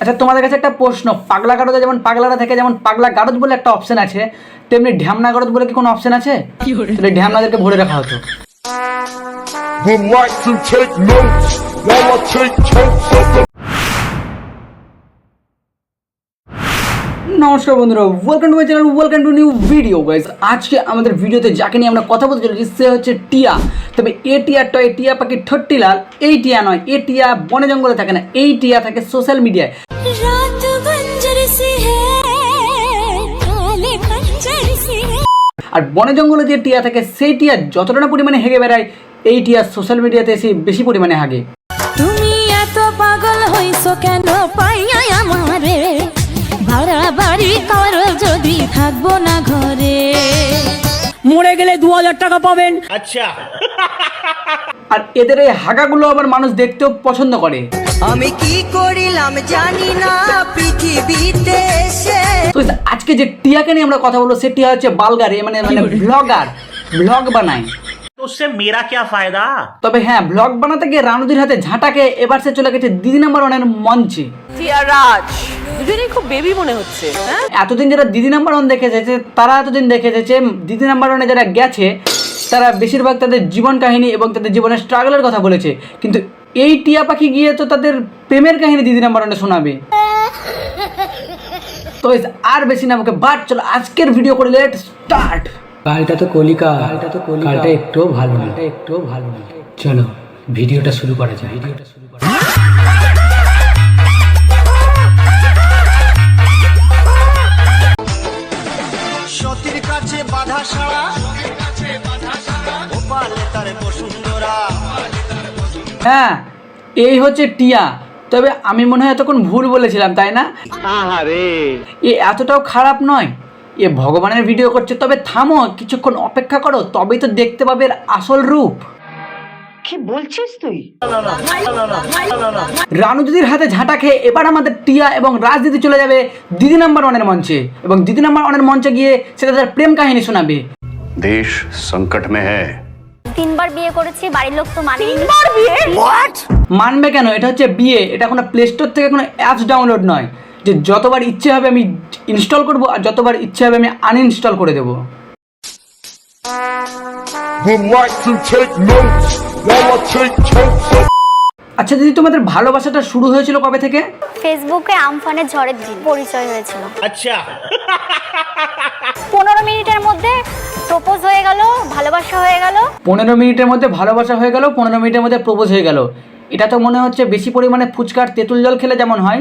আচ্ছা তোমাদের কাছে একটা প্রশ্ন। পাগলা গারদে যেমন পাগলারা থেকে যেমন পাগলা গারদ বলে একটা অপশন আছে তেমনি ঢ্যামনা গারদ বলে কি কোনো অপশন আছে? তাহলে ঢ্যামনাদেরকে ভরে রাখা হতো। নমস্কার বন্ধুরা welcome to my channel welcome to new video guys আজকে আমাদের ভিডিওতে যাকে নিয়ে আমরা কথা বলতে চলেছি সে হচ্ছে টিয়া। তবে এ টিয়ারটা এই টিয়া পাখি ঠট্টিলাল এই টিয়া নয় এ টিয়া বনে জঙ্গলে থাকে না এই টিয়া থাকে সোশ্যাল মিডিয়ায় আর বনে জঙ্গলে যে টিয়া থাকে সেই টিয়া যতটা না পরিমাণে হেগে বেড়ায় এই টিয়া সোশ্যাল মিডিয়াতে এসে বেশি পরিমাণে হাগে। তুমি এত পাগল হইছো কেন? পাইয়া আমারে। ভাড়া বাড়ি করো যদি থাকব না ঘরে। মরে গেলে দু হাজার টাকা পাবেন। আচ্ছা। আর এদের এই হাগাগুলো আবার মানুষ দেখতেও পছন্দ করে। আমি কি করিলাম জানি না পৃথিবীতে এসে তো আজকে যে টিয়াকে নিয়ে আমরা কথা বলবো সে টিয়া হচ্ছে বালগার এ মানে মানে ব্লগার ব্লগ বানায় तो उससे मेरा क्या फायदा তবে হ্যাঁ ব্লগ বানাতে গিয়ে রানুদির হাতে ঝাঁটাকে এবার সে চলে গেছে দিদি নাম্বার ওয়ানের মঞ্চে টিয়া রাজ দুজনেই খুব বেবি মনে হচ্ছে হ্যাঁ এতদিন যারা দিদি নাম্বার ওয়ান দেখে এসেছে তারা এতদিন দেখে এসেছে দিদি নাম্বার ওয়ানে যারা গেছে তারা বেশিরভাগ তাদের জীবন কাহিনী এবং তাদের জীবনের স্ট্রাগলের কথা বলেছে কিন্তু এই টিয়া পাখি গিয়ে তো তাদের প্রেমের কাহিনী দিদি নাম্বার ওয়ানে শোনাবে। তো আর বেশি না আমাকে বাট চলো আজকের ভিডিও করে লেট স্টার্ট গালটা তো কলিকা গালটা তো কলিকা। গালটা একটুও ভালো না। একটুও ভালো না। চলো ভিডিওটা শুরু করা যায় ভিডিওটা শুরু করা যাক। সতীর কাছে বাধা সারা হ্যাঁ এই হচ্ছে টিয়া। তবে আমি মনে হয় এতক্ষণ ভুল বলেছিলাম তাই না? রে এ এতটাও খারাপ নয়। এ ভগবানের ভিডিও করছে তবে থামো কিছুক্ষণ অপেক্ষা করো তবেই তো দেখতে পাবে এর আসল রূপ। কি বলছিস তুই? রানু দিদির হাতে ঝাঁটা খেয়ে এবার আমাদের টিয়া এবং রাজ দিদি চলে যাবে দিদি নাম্বার ওয়ানের মঞ্চে। এবং দিদি নাম্বার ওয়ানের মঞ্চে গিয়ে সে তাদের প্রেম কাহিনী শোনাবে। দেশ সংকট মে হ্যায়। তিনবার বিয়ে করেছি বাড়ির লোক তো মানে তিনবার বিয়ে? হোয়াট মানবে কেন? এটা হচ্ছে বিয়ে। এটা কোনো প্লে স্টোর থেকে কোনো অ্যাপস ডাউনলোড নয়। যে যতবার ইচ্ছে হবে আমি ইনস্টল করব আর যতবার ইচ্ছে হবে আমি আনইনস্টল করে দেবো। আচ্ছা দিদি তোমাদের ভালোবাসাটা শুরু হয়েছিল কবে থেকে? ফেসবুকে আমফানের ঝড়ের দিন। পরিচয় হয়েছিল। আচ্ছা। পনেরো মিনিটের মধ্যে প্রপোজ হয়ে গেল ভালোবাসা হয়ে গেল। পনেরো মিনিটের মধ্যে ভালোবাসা হয়ে গেল পনেরো মিনিটের মধ্যে প্রপোজ হয়ে গেল। এটা তো মনে হচ্ছে বেশি পরিমাণে ফুচকার তেঁতুল জল খেলে যেমন হয়।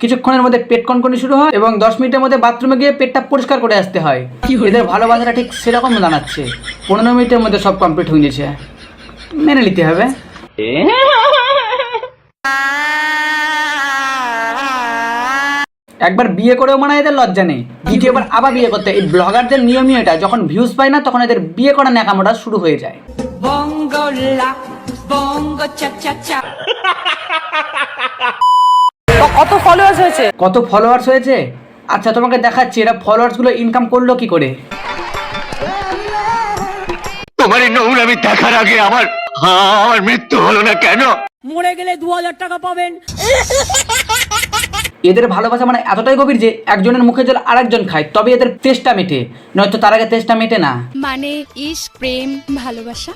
কিছুক্ষণের মধ্যে পেট কনকনি শুরু হয় এবং দশ মিনিটের মধ্যে বাথরুমে গিয়ে পেটটা পরিষ্কার করে আসতে হয়। কি এদের ভালোবাসাটা ঠিক সেরকম জানাচ্ছে। পনেরো মিনিটের মধ্যে সব কমপ্লিট হয়ে গেছে। মেনে নিতে হবে। একবার বিয়ে করেও মানে এদের লজ্জা নেই। দ্বিতীয়বার আবার বিয়ে করতে এই ব্লগারদের নিয়মই এটা যখন ভিউজ পায় না তখন এদের বিয়ে করা ন্যাকামোটা শুরু হয়ে যায়। কত ফলোয়ার্স হয়েছে? কত ফলোয়ার্স হয়েছে? আচ্ছা তোমাকে দেখাচ্ছি এরা ফলোয়ার্সগুলো ইনকাম করল কি করে? তোমার এই নোংরামি দেখার আগে আমার আমার মৃত্যু হলো না কেন? মরে গেলে দু হাজার টাকা পাবেন। এদের ভালোবাসা মানে এতটাই গভীর যে একজনের মুখে জল আরেকজন খায় তবে এদের তেষ্টা মেটে। নয়তো তার আগে তেষ্টা মেটে না। মানে ইস প্রেম ভালোবাসা?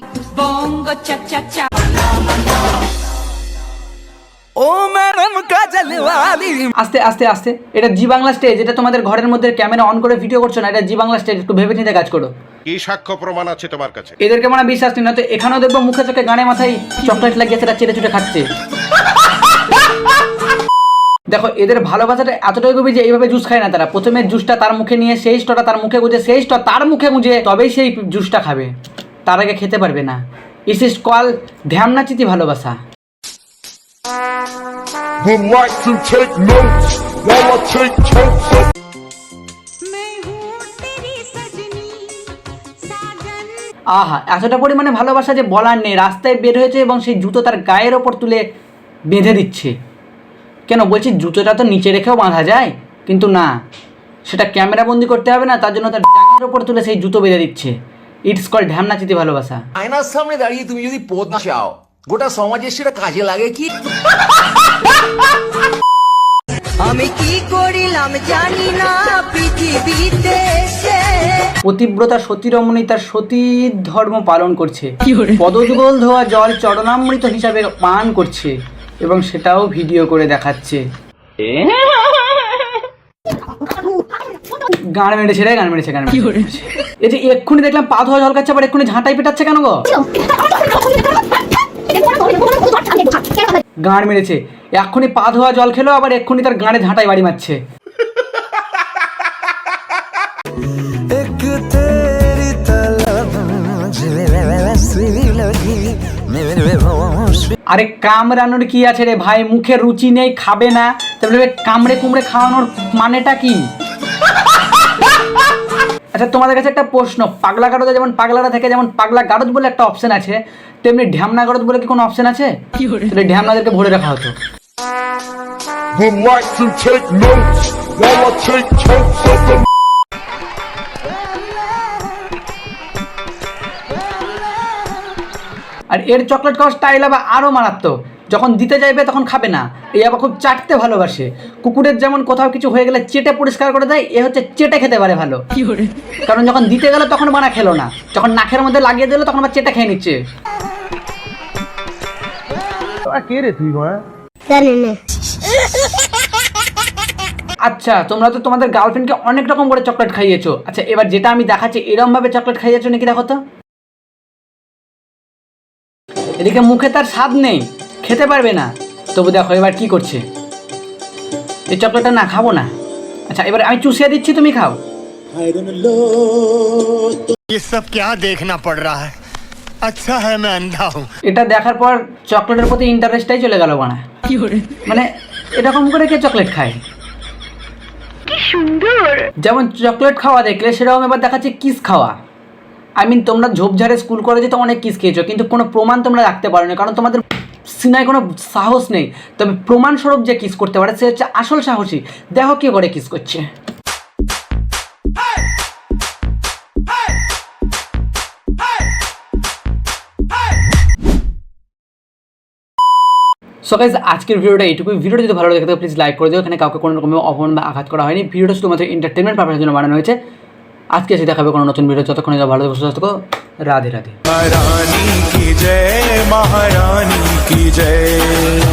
ও ম্যাডাম কাজলওয়ালি। আস্তে আস্তে আস্তে। এটা জি বাংলা স্টেজ এটা তোমাদের ঘরের মধ্যে ক্যামেরা অন করে ভিডিও করছ না এটা জি বাংলা স্টেজ একটু ভেবে নিতে কাজ করো। কি সাক্ষ্য প্রমাণ আছে তোমার কাছে? এদেরকে মানে বিশ্বাস নেই না তো এখানেও দেখব মুখে চোখে গানে মাথায় চকলেট লাগিয়ে সেটা চেটে চুটে খাচ্ছে। দেখো এদের ভালোবাসাটা এতটাই গভীর যে এইভাবে জুস খায় না তারা। প্রথমে জুসটা তার মুখে নিয়ে সেই স্টটা তার মুখে গুঁজে সেই স্ট তার মুখে গুঁজে তবেই সেই জুসটা খাবে। তার আগে খেতে পারবে না। ইস ইস কল ধ্যামনাচিতি ভালোবাসা। আহা এতটা পরিমাণে ভালোবাসা যে বলার নেই। রাস্তায় বের হয়েছে এবং সেই জুতো তার গায়ের ওপর তুলে বেঁধে দিচ্ছে। কেন? বলছি জুতোটা তো নিচে রেখেও বাঁধা যায়। কিন্তু না সেটা ক্যামেরা বন্দি করতে হবে না তার জন্য তার ডাঙের ওপর তুলে সেই জুতো বেঁধে দিচ্ছে। ইটস কল ঢ্যামনাচিতি ভালোবাসা। আয়নার সামনে দাঁড়িয়ে তুমি যদি পদ চাও গোটা সমাজের সেটা কাজে লাগে কি? আমি কি করিলাম জানি না পৃথিবীতে পতিব্রতা সতীরমণী তার সতীর ধর্ম পালন করছে। পদযুগল ধোয়া জল চরণামৃত হিসাবে পান করছে। এবং সেটাও ভিডিও করে দেখাচ্ছে। গান মেরেছে রে গান মেরেছে গান মেরেছে। এই যে এক্ষুনি দেখলাম পা ধোয়া জল খাচ্ছে আবার এক্ষুনি ঝাঁটাই পেটাচ্ছে কেন গো? গান মেরেছে। এক্ষুনি পা ধোয়া জল খেলো আবার এক্ষুনি তার গানে ঝাঁটাই বাড়ি মারছে। আরে কামড়ানোর কি আছে রে ভাই? মুখে রুচি নেই খাবে না। তারপরে কামড়ে কুমড়ে খাওয়ানোর মানেটা কি? আচ্ছা তোমাদের কাছে একটা প্রশ্ন। পাগলা গারদে যেমন পাগলারা থেকে যেমন পাগলা গারদ বলে একটা অপশন আছে। তেমনি ঢ্যামনা গারদ বলে কি কোনো অপশন আছে? তাহলে ঢ্যামনাদেরকে ভরে রাখা হতো। এর চকলেট খাওয়ার স্টাইল আবার আরও মারাত্মক। যখন দিতে যাইবে তখন খাবে না। এই আবার খুব চাটতে ভালোবাসে। কুকুরের যেমন কোথাও কিছু হয়ে গেলে চেটে পরিষ্কার করে দেয় এ হচ্ছে চেটে খেতে পারে ভালো। কারণ যখন দিতে গেল তখন বানা খেলো না। যখন নাকের মধ্যে লাগিয়ে দিল তখন আবার চেটে খেয়ে নিচ্ছে। আচ্ছা তোমরা তো তোমাদের গার্লফ্রেন্ডকে অনেক রকম করে চকলেট খাইয়েছো। আচ্ছা এবার যেটা আমি দেখাচ্ছি এরম ভাবে চকলেট খাইয়েছো নাকি দেখো তো? এদিকে মুখে তার স্বাদ নেই খেতে পারবে না। তবু দেখো এবার কি করছে। এই চকলেটটা না খাব না। আচ্ছা এবার আমি চুষিয়ে দিচ্ছি তুমি খাও। এটা দেখার পর চকলেটের প্রতি ইন্টারেস্টটাই চলে গেল বানা মানে এরকম করে কে চকলেট খায়? সুন্দর! যেমন চকলেট খাওয়া দেখলে সেরকম এবার দেখাচ্ছে কিস খাওয়া। আই মিন তোমরা ঝোপঝাড়ে স্কুল কলেজে তো অনেক কিস খেয়েছো, কিন্তু কোনো প্রমাণ তোমরা রাখতে পারো না কারণ তোমাদের সিনায় কোনো সাহস নেই। তবে প্রমাণস্বরূপ যে কিস করতে পারে, সে হচ্ছে আসল সাহসী। দেখো কি করে কিস করছে। সো গাইজ আজকের ভিডিওটা এইটুকু ভিডিওটা যদি ভালো লাগে প্লিজ লাইক করে দিও। এখানে কাউকে কোনো রকমের অপমান বা আঘাত করা হয়নি। ভিডিওটা শুধুমাত্র এন্টারটেনমেন্ট পারপাসের জন্য বানানো হয়েছে। আজকে এসে দেখাবে কোনো নতুন ভিডিও যতক্ষণ যা ভালো সুস্থ থাকো। রাধে রাধে। জয় কি জয়